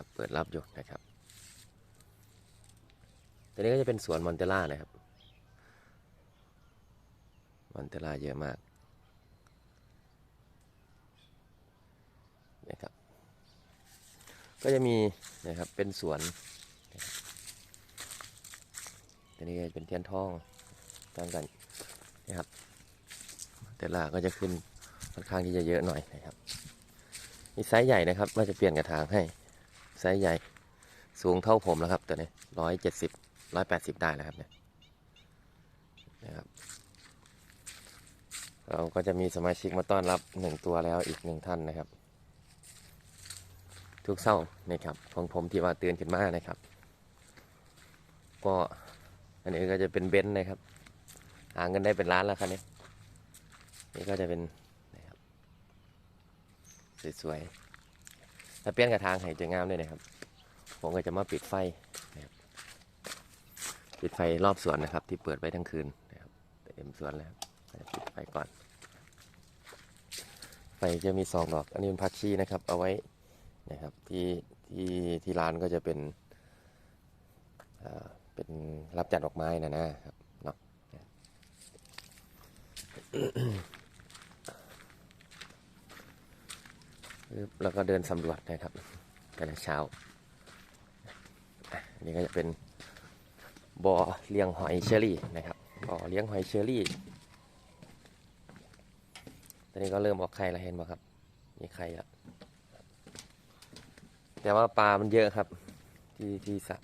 นะครับ เปิดรับอยู่นะครับตัวนี้ก็จะเป็นสวนมอนเตล่านะครับมอนเตล่าเยอะมากนะครับ ก็จะมีนะครับเป็นสวนตัวนี้เป็นเทียนทองต่างกันนะครับมอนเตล่าก็จะขึ้นค่อนข้างที่จะเยอะหน่อยนะครับ มีไซส์ใหญ่นะครับว่าจะเปลี่ยนกระถางให้ ไซส์ใหญ่สูงเท่าผมแล้วครับตัวนี้ร้อยเจ็ดสิบร้อยแปดสิบได้แล้วครับเนี่ยนะครับ เราก็จะมีสมาชิกมาต้อนรับหนึ่งตัวแล้วอีกหนึ่งท่านนะครับ ทุกเศร้านะครับของผมที่ว่าเตือนขึ้นมานะครับ ก็อันนี้ก็จะเป็นเบนซ์นะครับหาเงินได้เป็นล้านแล้วครับนี้นี่ก็จะเป็นนะครับสวยๆ ถ้าเปลี่ยนกระทางให้จะงามเลยนะครับ ผมก็จะมาปิดไฟนะครับปิดไฟรอบสวนนะครับ ที่เปิดไว้ทั้งคืนนะครับเต็มสวนแล้วปิดไฟก่อน ไฟจะมีสองดอก อันนี้เป็นพัชชีนะครับ เอาไว้นะครับที่ที่ที่ร้านก็จะเป็นอ่าเป็นรับจัดดอกไม้นะนะครับเนาะ แล้วก็เดินสำรวจนะครับแต่ละเช้าอันนี้ก็จะเป็นบ่อเลี้ยงหอยเชอรี่นะครับบ่อเลี้ยงหอยเชอรี่ตอนนี้ก็เริ่มออกไข่แล้วเห็นบ่ครับ มีไข่แล้วแต่ว่าปลามันเยอะครับ ที่ที่สระ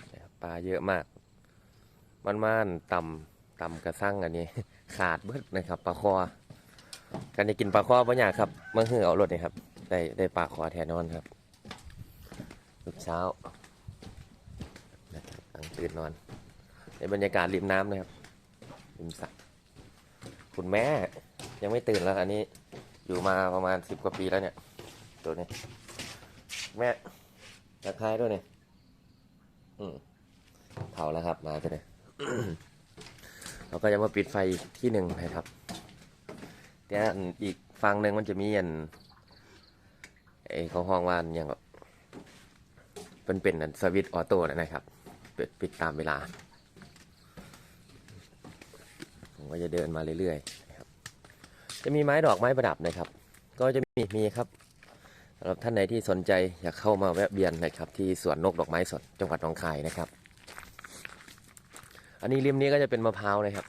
ปลาเยอะมาก มันม่านต่ำต่ำกระสั่งอันนี้ ขาดเบิดนะครับปลาคอการจะกินปลาคอปะเนี่ยครับเมื่อหือเอารถนี่ครับ ได้ได้ปลาคอแทนนอนครับทุกเช้านะครับตั้งตื่นนอน ในบรรยากาศริมน้ำนะครับริมสระคุณแม่ยังไม่ตื่นแล้วอันนี้อยู่มาประมาณสิบกว่าปีแล้วเนี่ย ตัวนี้ แม่ตะไคร้ด้วยเนี่ยอืมเผาแล้วครับมาตัวนี้เราก็จะมาปิดไฟที่หนึ่งนะครับแต่ยอีกฝั่งหนึ่งมันจะมีอัน อ้เขาห้องว่าอันอย่างเป็นเป็นอันสวิตออโต้นะครับเปิดปิดตามเวลา ผมก็จะเดินมาเรื่อยๆนะครับ จะมีไม้ดอกไม้ประดับนะครับ ก็จะมีมีครับสำหรับท่านไหนที่สนใจอยากเข้ามาแวะเวียนนะครับ ที่สวนนกดอกไม้สดจังหวัดหนองคายนะครับ อันนี้ริมนี้ก็จะเป็นมะพร้าวนะครับ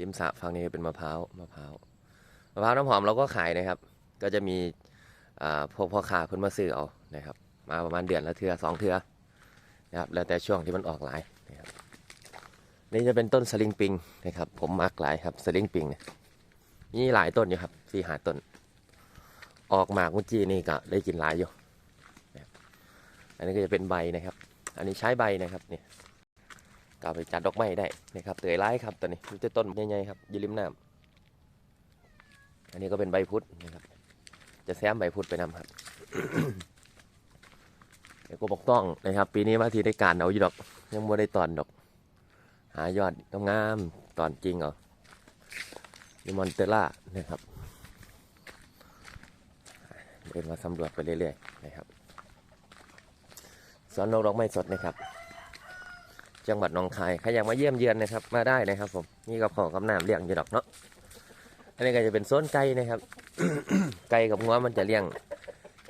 ริมสระฝั่งนี้เป็นมะพร้าวมะพร้าวมะพร้าวน้ำหอมเราก็ขายนะครับ ก็จะมี พวกพ่อค้าเพิ่นมาซื้อเอานะครับ มาประมาณเดือนละเทือสองเทือนะครับแล้วแต่ช่วงที่มันออกหลายนะครับนี่จะเป็นต้นสลิงปิงนะครับ ผมมักหลายครับสลิงปิงเนี่ยมีหลายต้นอยู่ครับสี่หาต้น ออกหมากมื่อกี้นี่ก็ได้กินหลายอยู่นะอันนี้ก็จะเป็นใบนะครับ อันนี้ใช้ใบนะครับเนี่ยก็ไปจัดดอกไม้ได้นะครับเตยไร้ครับตัวนี้มีแต่ต้นใหญ่ๆครับยืริมน้ำอันนี้ก็เป็นใบพุทธนะครับ จะแซมใบพุทธไปนำครับเดี๋ยวก็บอกต้องนะครับ ปีนี้ว่าทีได้การเอาอยู่ดอก ยังไม่ได้ตอนดอก หายอดงามๆตอนจริงเหรอนี่มอนเตล่านะครับเดินมาสำรวจไปเรื่อยๆนะครับสวนนกดอกไม้สดนะครับ จังหวัดหนองคายใครอยากมาเยี่ยมเยือนนะครับ มาได้นะครับ ผมนี่กับของกับน้ำเลี้ยงอยู่ดอกเนาะอันนี้ก็จะเป็นโซนไก่นะครับ ไก่กับงัวมันจะเลี้ยง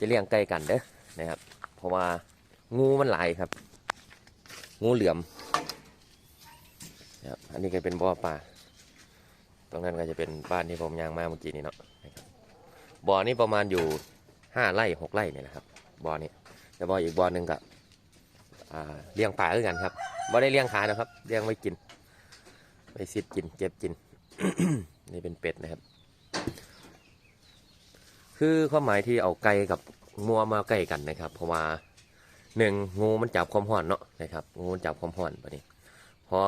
จะเลี้ยงไก่กันเด้อนะครับ เพราะว่างูมันหลายครับ งูเหลือมครับอันนี้ก็เป็นบ่อปลาตรงนั้นก็จะเป็นบ้านที่ผมยางมาเมื่อกี้นี้เนาะบ่อนี้ประมาณอยู่ห้าไร่หกไร่เนี่ยนะครับบ่อนี้แต่บ่ออีกบ่อหนึ่งก็เลี้ยงปลาด้วยกันครับบ่ได้เลี้ยงขายนะครับเลี้ยงไว้กินไว้ซิดกินเก็บกินนี่เป็นเป็ดนะครับ คือความหมายที่เอาไก่กับงัวมาใกล้กันนะครับ เพราะว่าหนึ่งงูมันจับความร้อนเนาะนะครับงูมันจับความร้อนแบบนี้พอ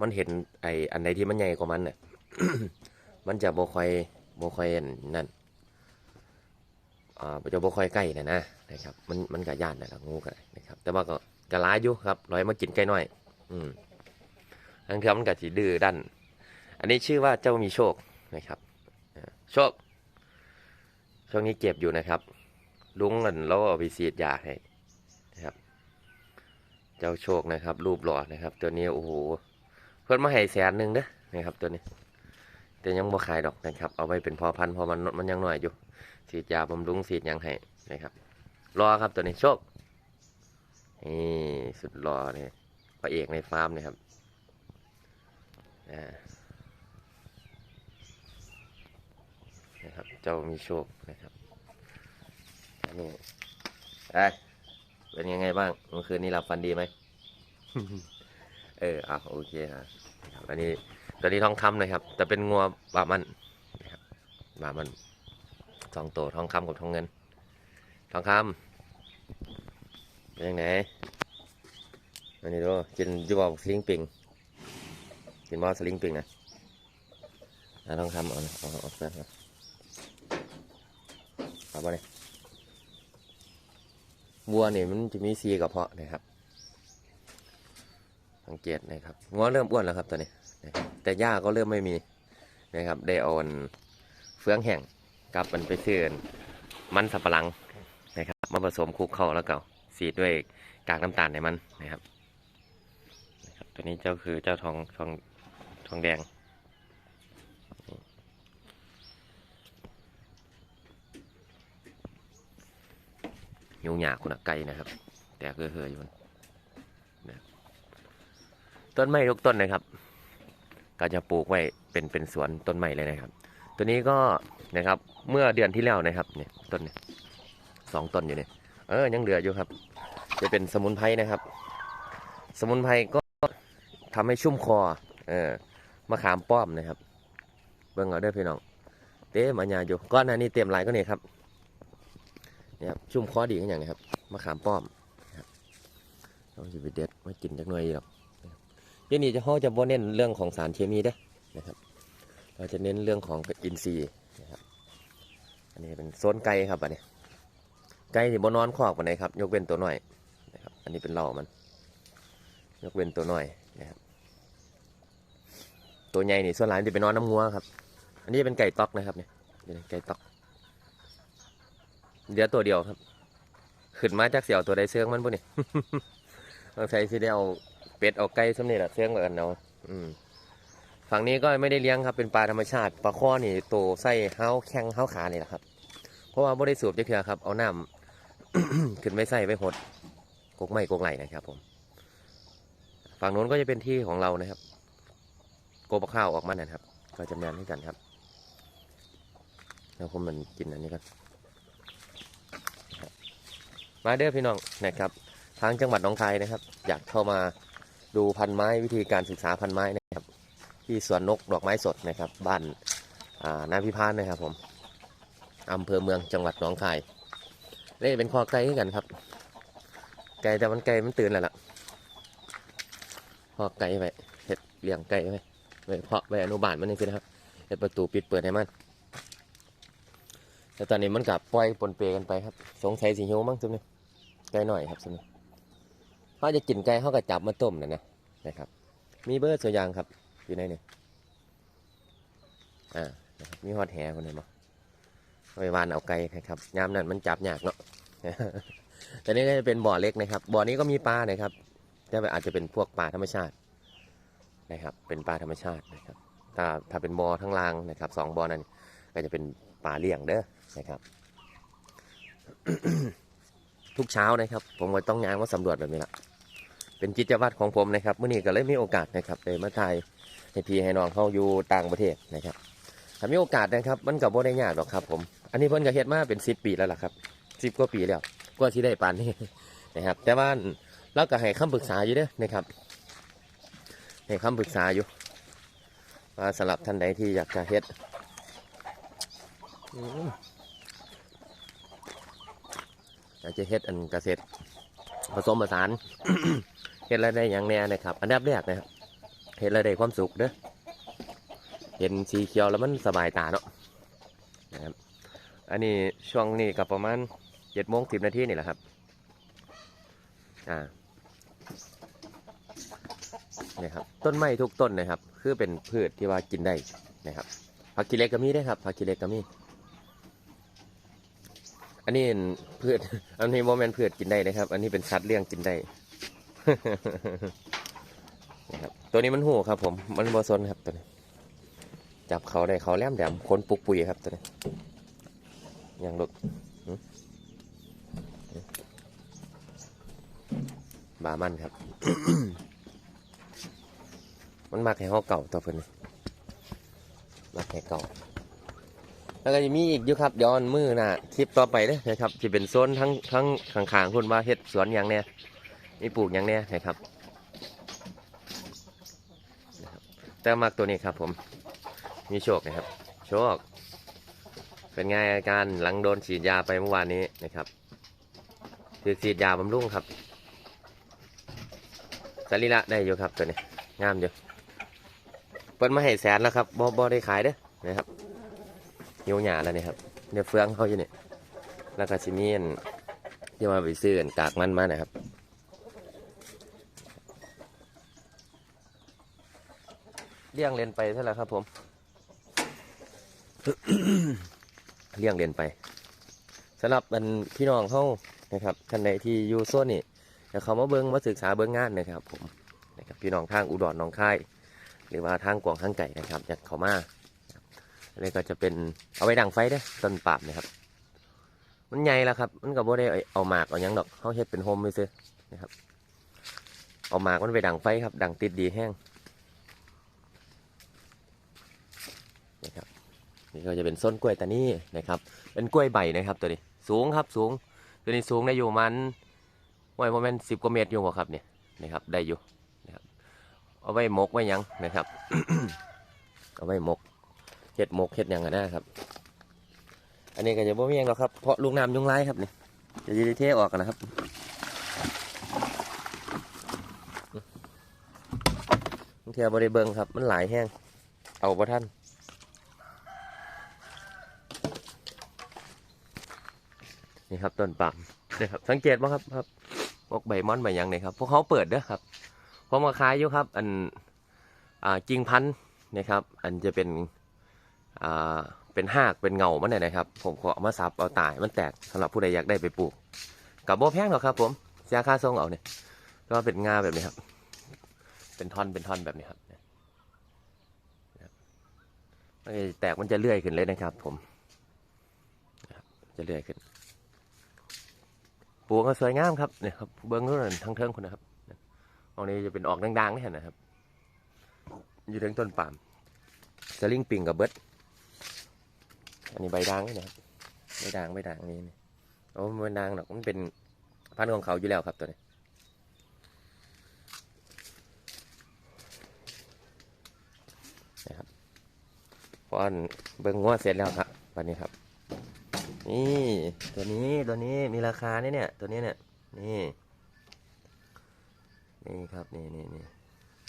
มันเห็นไอ้อันใดที่มันใหญ่กว่ามันเนี่ยมันจะบ่คอยบ่คอยนั่นอ่าจะบ่คอยใกล้นะนะนะครับ มันมันก็ย่านนั่นะงูก็ได้นะครับ แต่ว่าก็กระลายอยู่ครับร้อยมากินไก่น้อย อืมอันคือมันก็สิดื้อดันอันนี้ชื่อว่าเจ้ามีโชคนะครับโชค ช่วงนี้เจ็บอยู่นะครับ ลุงเงินเราเอาไปฉีดยาให้นะครับ เจ้าโชคนะครับ รูปหล่อนะครับ ตัวนี้โอ้โหเพื่อนมาให้แสนหนึ่งเด้อนะครับ ตัวนี้ แต่ยังบ่ขายดอกนะครับ เอาไว้เป็นพอพันพอมันมันยังหน้อยอยู่ฉีดยาบำรุงฉีดยังให้นะครับ รอครับตัวนี้โชคนี่สุดรอเนี่ยพระเอกในฟาร์มนะครับอ่า นะครับ เจ้ามีโชคนะครับอันนี้เอ้ยเป็นยังไงบ้างเมื่อคืนนี้หลับฝันดีไหมเอออะโอเคฮะครับอันนี้ตัวนี้ทองคำนะครับ แต่เป็นงัวบามันนะครับบามันสองตัวทองคำกับทองเงิน ทองคำเป็นยังไงอันนี้ดูกินอยูบอกสลิงปิงกินบอสลิงปิงนะอะทองคำเอานะเอาเอาเอาเอาเอาไปเลยวัวเนี่ยมันจะมีซีกับเพาะนะครับ สังเกตนะครับง้อเริ่มอ้วนแล้วครับตอนนี้นะครับแต่หญ้าก็เริ่มไม่มีนะครับได้เอาอันเฟืองแห้งกลับมันไปเสื่อนมันสับปะหลังนะครับมาผสมคลุกเข้าแล้วก็สีดด้วยกากน้ำตาลในมันนะครับ ตัวนี้เจ้าคือเจ้าทองทองทองแดง หิวหยาคุณไก่นะครับ แต่ก็เคยอยู่มันต้นไม้ทุกต้นนะครับ ก็จะปลูกไว้เป็นเป็นสวนต้นไม้เลยนะครับ ตัวนี้ก็นะครับเมื่อเดือนที่แล้วนะครับเนี่ยต้นเนี่ยสองต้นอยู่เนี่ยเออยังเหลืออยู่ครับ จะเป็นสมุนไพรนะครับ สมุนไพรก็ทำให้ชุ่มคอเออมะขามป้อมนะครับ เบิ่งเอาเด้พี่น้อง เต็มอัญญาอยู่ก้อนหน้านี้เต็มลายก็เนี่ยครับ นี่ครับชุ่มคอดีกันอย่างนี้ครับมะขามป้อมนะครับต้องจะไปเด็ดไม่กินจักหน่อยหรอกเดี๋ยวนี้จะเขาจะบ่เน้นเรื่องของสารเคมีเด้อนะครับ เราจะเน้นเรื่องของอินทรีย์นะครับ อันนี้เป็นโซนไก่ครับอันนี้ไก่ที่บ่นอนคอกปานไหนครับ ยกเว้นตัวหน้อยนะครับ อันนี้เป็นเหล่ามัน ยกเว้นตัวหน้อยนะครับ ตัวใหญ่นี่ส่วนหลายจะไปนอนน้ำงัวครับ อันนี้เป็นไก่ต๊อกนะครับเนี่ยไก่ต๊อก เดี๋ยวตัวเดียวครับ ขึ้นมาจากเสี่ยวตัวใดเสื้องมันปุ่นี่ต้องใช้สิได้เอาเป็ดเอาไก่สำเนียละเสื่องกันเนาะฝั่งนี้ก็ไม่ได้เลี้ยงครับเป็นปลาธรรมชาติปลาข้อนี่โตไส้เฮาแข้งเฮาขานี่แหละครับ เพราะว่าไม่ได้สูบจะเถื่อครับ เอาน้ำขึ้นไม่ใส่ไปหดกกไม้กกไหลนะครับ ผม ฝั่งนู้นก็จะเป็นที่ของเรานะครับ โกบข้าวออกมานะครับ ก็จะแมนให้กันครับแล้วผมมันกินอันนี้กัน มาเด้อพี่น้องนะครับทางจังหวัดหนองคายนะครับ อยากเข้ามาดูพันไม้วิธีการศึกษาพันไม้นะครับ ที่สวนนกดอกไม้สดนะครับ บ้านานาพิพานนะครับผมอำเภอเมืองจังหวัดหนองคายนี่เป็นคอไก่กันครับ ไก่แต่มันไก่มันตื่นแล้วล่ะคอไก่ไปเห็ดเลี้ยงไก่ไปไปเพาะไปอนุบาลมันนี่สินะครับเห็ดประตูปิดเปิดให้มันแต่ตอนนี้มันกลับปล่อยปนเปกันไปครับ สงสัยสิหิวมั้งซุนี่ ไก่หน่อยครับซุนี่เขาจะกินไก่เขาก็จับมาต้มนะนะนะครับ มีเบอร์ส่วนยางครับ อยู่ในนี่อ่านะครับมีฮอดแหคนไหนมาไปวานเอาไก่ครับยามนั้นมันจับยากเนาะแต่นี่ก็จะเป็นบ่อเล็กนะครับ บ่อนี้ก็มีปลานะครับแต่อาจจะเป็นพวกปลาธรรมชาตินะครับ เป็นปลาธรรมชาตินะครับ ถ้าถ้าเป็นบ่อทั้งล่างนะครับสองบ่อนั้นก็จะเป็นปลาเลี้ยงเด้อนะครับ ทุกเช้านะครับ ผมก็ต้องยางว่าสำรวจแบบนี้ละเป็นกิจวัตรของผมนะครับเมื่อนี้ก็เลยมีโอกาสนะครับเลยมาถ่ายให้พี่ให้น้องเขาอยู่ต่างประเทศนะครับถ้ามีโอกาสนะครับ มันกับโบได้ยากหรอกครับ ผม อันนี้เพิ่นก็เฮ็ดมาเป็นสิบปีแล้วล่ะครับสิบกว่าปีแล้วกว่าที่ได้ปานนี้นะครับ แต่ว่าเราก็ให้คำปรึกษาอยู่เด้อนะครับให้คำปรึกษาอยู่ว่าสำหรับท่านใดที่อยากจะเฮ็ด อยากจะเฮ็ดอันเกษตรผสมผสานเฮ็ดอะไรได้อย่างแน่นะครับ อันดับแรกนะครับเฮ็ดอะไรได้ความสุขเด้อเห็นสีเขียวแล้วมันสบายตาเนาะนะครับอันนี้ช่วงนี้กับประมาณเจ็ดโมงสิบนาทีนี่แหละครับอ่านี่ครับต้นไม้ทุกต้นนะครับ คือเป็นพืชที่ว่ากินได้นะครับผักกิเลกก็มีได้ครับผักกิเลกก็มี อันนี้พืชอันนี้โมเมนต์พืชกินได้นะครับ อันนี้เป็นสัตว์เลี้ยงกินได้นะครับตัวนี้มันหูครับ ผม มันบอซนครับตัวนี้ จับเขาได้เขาแหลมแหลมคนปุกปุยครับตัวนี้อยังลุกบามันครับ มันมักให้เขาเก่าตัวเพิ่นมักให้เก่า แล้วก็จะมีอีกอยู่ครับย้อนมือนะคลิปต่อไปเด้นะครับที่เป็นโซนทั้งทั้งข้างๆคุณว่าเฮ็ดสวนอย่างเนี้ยมีปลูกอย่างเนี้ยนะครับ แต่มักตัวนี้ครับผม มีโชคนะครับ โชค เป็นไงอาการหลังโดนฉีดยาไปเมื่อวานนี้นะครับคือฉีดยาบำรุงครับสรีระได้อยู่ครับตัวนี้งามอยู่เปิดมาให้แสนแล้วครับบ่บ่ได้ขายเด้อนะครับ หิวหยาแล้วนี่ครับเนี่ยเฟืองเขาอยู่นี่แล้วก็ชิมีอันที่มาไปซื้ออันกากมันมานะครับเลี้ยงเรียนไปเท่าไหร่ครับผมเลี้ยงเรียนไปสำหรับอันพี่น้องเขานะครับท่านใดที่อยู่โซนนี่จะเขามาเบิ้งมาศึกษาเบิ้งงานนะครับผมนะครับพี่น้องทางอุดรหนองคาย หรือว่าทางกวางทางไก่นะครับอยากเขามา อันนี้ก็จะเป็นเอาไว้ดังไฟเด้ต้นปาบนะครับ มันใหญ่แล้วครับ มันก็บ่ได้เอาหมากเอายังดอกเขาเฮ็ดเป็นโฮมไปซื้อนะครับ เอาหมากมันไปดังไฟครับ ดังติดดีแห้งนะครับนี่ก็จะเป็นส้นกล้วยตานี่นะครับ เป็นกล้วยใบนะครับตัวนี้ สูงครับสูง ตัวนี้สูงได้อยู่มันไว้ประมาณสิบกว่าเมตรอยู่บ่ครับเนี่ยนะครับ ได้อยู่นะครับ เอาไว้หมกไว้ยังนะครับ เอาไว้หมก เห็ดหมกเห็ดหยังกันนะครับ อันนี้ก็จะบ่มีหยังหรอกครับ เพราะลูกน้ำยุงไล่ครับนี่จะยืดเทออกกันนะครับเทีบริเบิงครับมันหลายแห้ง เอาประท่านนี่ครับต้นปาล์มนี่ครับสังเกตว่าครับครับพวกใบมอนใบยังเนี่ยครับ พวกเขาเปิดเด้อครับผมมาขายอยู่ครับ อันอ่ากิ่งพันธุ์นะครับ อันจะเป็น อ่าเป็นหากเป็นเงามันเนี่ยนะครับ ผมขอเอามาซับเอาตายมันแตกสำหรับผู้ใดอยากได้ไปปลูกกับโบแพงหรอกครับ ผมเสียค่าส่งเอาเนี่ยก็เป็นงาแบบนี้ครับ เป็นท่อนเป็นท่อนแบบนี้ครับนี่ยนะครับมันจะแตกมันจะเลื่อยขึ้นเลยนะครับ ผมจะเลื่อยขึ้นปลูกก็สวยงามครับเนี่ยครับเบิ้องนู่นทั้งเทิงคนนะครับตรงนี้จะเป็นออกดังๆนี่เห็นนะครับ อยู่ถึงต้นปาล์มสลิงปิงกับเบิร์ด อันนี้ใบด่างนี่นะครับใบด่างใบด่างนี่นี่โอ้มันด่างหรอกมันเป็นพันธุ์ของเขาอยู่แล้วครับตัวนี้นะครับพออันเบิ้งงัวเสร็จแล้วครับวันนี้ครับ นี่ตัวนี้ตัวนี้มีราคาเนี่ยเนี่ยตัวนี้เนี่ยนี่นี่ครับนี่นี่นี่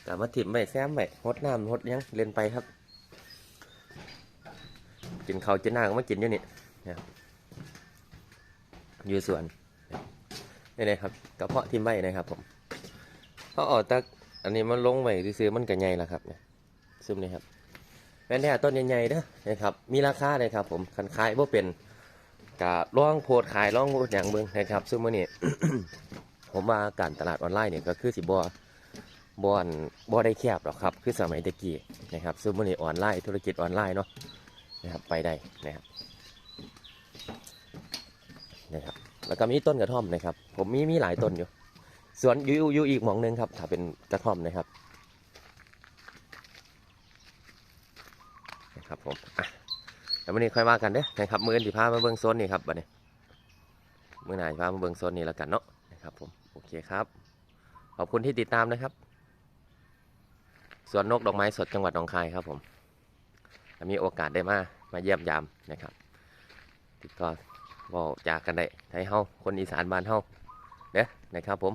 แต่มาถิ่มไปแซมไปฮดน้ำฮดยังเล่นไปครับ กินเขาวกินหน้าก็มากินอยู่นี่นะครับอยู่สวนนี่นะครับกระเพาะทิมใบนะครับผมเขาเออกตักอันนี้มันลงไปซื้อมันกันใหญ่ล้วครับเนี่ยซึมนี่ครับแม่นแท้ต้นใหญ่ๆเด้อนะครับ มีราคาเลยครับ ผมคันขายว่าเป็นกะล่องโพดขายล่องอย่างเบิ่งนะครับซึ่งมื่อนี้ผมว่าการตลาดออนไลน์เนี่ยก็คือสิบ่บ่อนบ่ได้แคบหรอกครับ คือสมัยตะกี้นะครับซึ่งมื่อนี้ออนไลน์ธุรกิจออนไลน์เนาะ นะครับไปได้นะครับนะครับ แล้วก็มีต้นกระท่อมนะครับ ผมมีมีหลายต้นอยู่สวนอยู่อยู่อีกหมองหนึงครับ ถ้าเป็นกระท่อมนะครับนะครับผมอะแล้ววันนี้ค่อยว่ากันเด้อนะครับมืออนที่พามาเบิ้งโซนนี่ครับวันนี้มือหนพามาเบิ้งโซนนี่แล้วกันเนาะนะครับผมโอเคครับ ขอบคุณที่ติดตามนะครับสวนนกดอกไม้สดจังหวัดหนองคายครับผม มีโอกาสได้มามาเยี่ยมยามนะครับ ติดต่อบอกจากกันได้ไทยเฮาคนอีสานบ้านเฮาเด้อนะครับผม